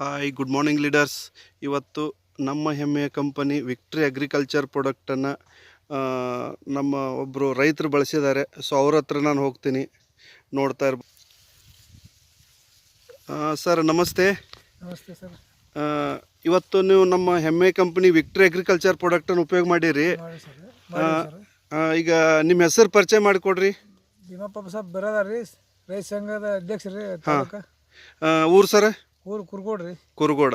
Hi good morning leaders ಇವತ್ತು ನಮ್ಮ ಹೆಮ್ಮೆಯ ಕಂಪನಿ ವಿಕ್ಟ್ರಿ ಅಗ್ರಿಕಲ್ಚರ್ ಪ್ರಾಡಕ್ಟನ್ನು ನಮ್ಮ ಒಬ್ಬರು ರೈತರು ಬಳಸಿದ್ದಾರೆ. ಸೊ ಅವ್ರ ಹತ್ರ ನಾನು ಹೋಗ್ತೀನಿ. ನೋಡ್ತಾ ಇರ್ಬ ಸರ್ ನಮಸ್ತೆ. ನಮಸ್ತೆ ಸರ್ ಇವತ್ತು ನೀವು ನಮ್ಮ ಹೆಮ್ಮೆ ಕಂಪನಿ ವಿಕ್ಟ್ರಿ ಅಗ್ರಿಕಲ್ಚರ್ ಪ್ರಾಡಕ್ಟನ್ನು ಉಪಯೋಗ ಮಾಡಿರಿ. ಈಗ ನಿಮ್ಮ ಹೆಸರು ಪರಿಚಯ ಮಾಡಿಕೊಡ್ರಿ. ಭೀಮಪ್ಪ ಸಾಬ್ ರೀ ರೈತ ಸಂಘದ ಅಧ್ಯಕ್ಷ ರೀ ಊರು ಸರ್ ಊರು ಕುರ್ಗೋಡ್ರಿ. ಕುರುಗೋಡ.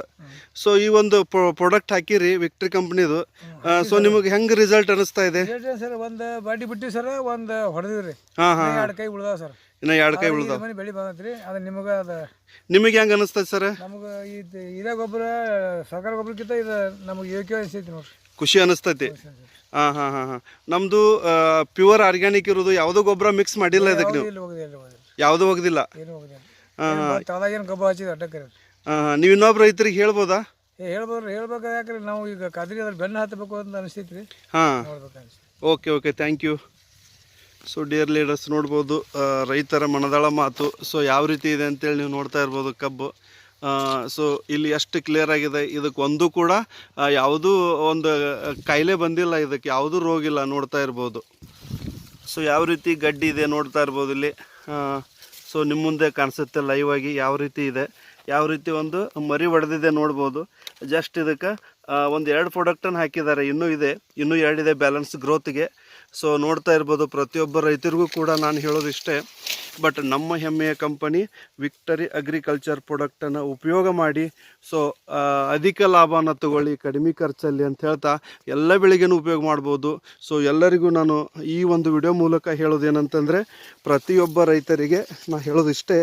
ಸೊ ಈ ಒಂದು ಪ್ರಾಡಕ್ಟ್ ಹಾಕಿರಿ ವಿಕ್ಟ್ರಿ ಕಂಪ್ನಿದು ಸೊ ನಿಮಗೆ ಹೆಂಗೆ ರಿಸಲ್ಟ್ ಅನಿಸ್ತಾ ಇದೆ? ಸರ್ ಒಂದು ಬಾಡಿ ಬಿಟ್ಟು ಸರ್ ಒಂದು ಹೊಡೆದಿವಿ ರೀ ಹಾಂ ಹಾಂ. ಎರಡು ಕೈ ಉಳ್ದಾವ ಸರ್. ಇನ್ನು ಎರಡು ಕೈ ಉಳ್ದಾವ. ಮನೆ ಬೆಳಿ ರೀ ಅದು ನಿಮಗೆ ಅದು ನಿಮಗೆ ಹೆಂಗೆ ಅನಿಸ್ತದೆ ಸರ್? ನಮಗೆ ಇದು ಇದೇ ಗೊಬ್ಬರ ಸರ್ಕಾರ ಗೊಬ್ಬರಕ್ಕಿಂತ ಇದು ನಮಗೆ ಯೋಗ್ಯ ಅನಿಸ್ತೈತಿ ನೋಡ್ರಿ. ಖುಷಿ ಅನಿಸ್ತೈತಿ. ಹಾಂ ಹಾಂ ಹಾಂ ಹಾಂ. ನಮ್ಮದು ಪ್ಯೂರ್ ಆರ್ಗ್ಯಾನಿಕ್ ಇರೋದು ಯಾವುದೋ ಗೊಬ್ಬರ ಮಿಕ್ಸ್ ಮಾಡಿಲ್ಲ ಇದಕ್ಕೆ ನೀವು. ಯಾವುದೂ ಹೋಗ್ದಿಲ್ಲ. ಏನು ಹೋಗಿದೆ ತಳದಾಗ ಏನು ಗೊಬ್ಬರ ಹಚ್ಚಿದ ಅಡ್ಡಕ್ಕೆ ನೀವು ಇನ್ನೊಬ್ಬ ರೈತರಿಗೆ ಹೇಳ್ಬೋದಾ? ಏ ಹೇಳ್ಬೋದ್ರಿ ಹೇಳ್ಬೇಕು ಯಾಕ್ರಿ ನಾವು ಈಗ ಕದ್ರಿ ಅದ್ರ ಬೆನ್ನ ಹತ್ತಬೇಕು ಅಂತ ಅನಿಸ್ತೈತಿ ರೀ ಹಾಂ. ನೋಡ್ಬೇಕು ಅನಿಸ್ತೈತಿ okay okay. Thank you so dear leaders ನೋಡ್ಬೋದು ರೈತರ ಮನದಾಳ ಮಾತು. ಸೊ ಯಾವ ರೀತಿ ಇದೆ ಅಂತೇಳಿ ನೀವು ನೋಡ್ತಾ ಇರ್ಬೋದು ಕಬ್ಬು. ಸೊ ಇಲ್ಲಿ ಎಷ್ಟು ಕ್ಲಿಯರ್ ಆಗಿದೆ. ಇದಕ್ಕೆ ಒಂದು ಕೂಡ ಯಾವುದೂ ಒಂದು ಕಾಯಿಲೆ ಬಂದಿಲ್ಲ. ಇದಕ್ಕೆ ಯಾವುದೂ ರೋಗಿಲ್ಲ ನೋಡ್ತಾ ಇರ್ಬೋದು. ಸೊ ಯಾವ ರೀತಿ ಗಡ್ಡಿ ಇದೆ ನೋಡ್ತಾ ಇರ್ಬೋದು ಇಲ್ಲಿ. ಸೊ ನಿಮ್ಮ ಮುಂದೆ ಕಾಣಿಸುತ್ತೆ ಲೈವ್ ಆಗಿ ಯಾವ ರೀತಿ ಇದೆ, ಯಾವ ರೀತಿ ಒಂದು ಮರಿ ಹೊಡೆದಿದೆ ನೋಡ್ಬೋದು. ಜಸ್ಟ್ ಇದಕ್ಕೆ ಒಂದು ಎರಡು ಪ್ರಾಡಕ್ಟನ್ನು ಹಾಕಿದ್ದಾರೆ. ಇನ್ನೂ ಇದೆ, ಇನ್ನೂ ಎರಡಿದೆ ಬ್ಯಾಲೆನ್ಸ್ ಗ್ರೋತ್ಗೆ ಸೊ ನೋಡ್ತಾ ಇರ್ಬೋದು ಪ್ರತಿಯೊಬ್ಬ ರೈತರಿಗೂ ಕೂಡ ನಾನು ಹೇಳೋದು ಇಷ್ಟೇ ಬಟ್ ನಮ್ಮ ಹೆಮ್ಮೆಯ ಕಂಪನಿ ವಿಕ್ಟರಿ ಅಗ್ರಿಕಲ್ಚರ್ ಪ್ರಾಡಕ್ಟನ್ನು ಉಪಯೋಗ ಮಾಡಿ. ಸೊ ಅಧಿಕ ಲಾಭನ ತಗೊಳ್ಳಿ, ಕಡಿಮೆ ಖರ್ಚಲ್ಲಿ ಅಂತ ಹೇಳ್ತಾ ಎಲ್ಲ ಬೆಳಿಗ್ಗೆನೂ ಉಪಯೋಗ ಮಾಡ್ಬೋದು. ಸೊ ಎಲ್ಲರಿಗೂ ನಾನು ಈ ಒಂದು ವಿಡಿಯೋ ಮೂಲಕ ಹೇಳೋದೇನಂತಂದರೆ, ಪ್ರತಿಯೊಬ್ಬ ರೈತರಿಗೆ ನಾನು ಹೇಳೋದಿಷ್ಟೇ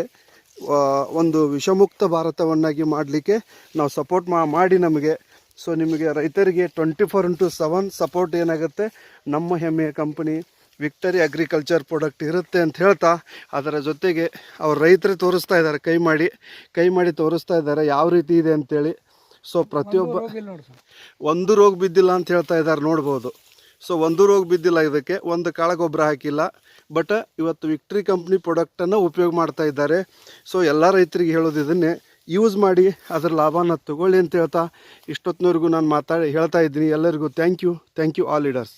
ಒಂದು ವಿಷಮುಕ್ತ ಭಾರತವನ್ನಾಗಿ ಮಾಡಲಿಕ್ಕೆ ನಾವು ಸಪೋರ್ಟ್ ಮಾಡಿ ನಮಗೆ. ಸೊ ನಿಮಗೆ ರೈತರಿಗೆ twenty four into seven support ಏನಾಗುತ್ತೆ? ನಮ್ಮ ಹೆಮ್ಮೆಯ ಕಂಪನಿ ವಿಕ್ಟರಿ ಅಗ್ರಿಕಲ್ಚರ್ ಪ್ರಾಡಕ್ಟ್ ಇರುತ್ತೆ ಅಂತ ಹೇಳ್ತಾ ಅದರ ಜೊತೆಗೆ ಅವ್ರ ರೈತರು ತೋರಿಸ್ತಾ ಇದ್ದಾರೆ ಕೈ ಮಾಡಿ ಕೈ ಮಾಡಿ ತೋರಿಸ್ತಾ ಇದ್ದಾರೆ ಯಾವ ರೀತಿ ಇದೆ ಅಂತೇಳಿ. ಸೊ ಪ್ರತಿಯೊಬ್ಬ ಒಂದು ರೋಗ ಬಿದ್ದಿಲ್ಲ ಅಂತ ಹೇಳ್ತಾ ಇದ್ದಾರೆ ನೋಡ್ಬೋದು. ಸೊ ಒಂದು ರೋಗ ಬಿದ್ದಿಲ್ಲ ಇದಕ್ಕೆ ಒಂದು ಕಾಳ ಗೊಬ್ಬರ ಹಾಕಿಲ್ಲ. ಬಟ್ ಇವತ್ತು ವಿಕ್ಟ್ರಿ ಕಂಪ್ನಿ ಪ್ರಾಡಕ್ಟನ್ನು ಉಪಯೋಗ ಮಾಡ್ತಾ ಇದ್ದಾರೆ. ಸೊ ಎಲ್ಲ ರೈತರಿಗೆ ಹೇಳೋದು ಇದನ್ನೇ ಯೂಸ್ ಮಾಡಿ ಅದರ ಲಾಭನ ತಗೊಳ್ಳಿ ಅಂತ ಹೇಳ್ತಾ. ಇಷ್ಟೊತ್ತಿನವರೆಗೂ ನಾನು ಮಾತಾಡಿ ಹೇಳ್ತಾ ಇದ್ದೀನಿ. ಎಲ್ಲರಿಗೂ thank you thank you all leaders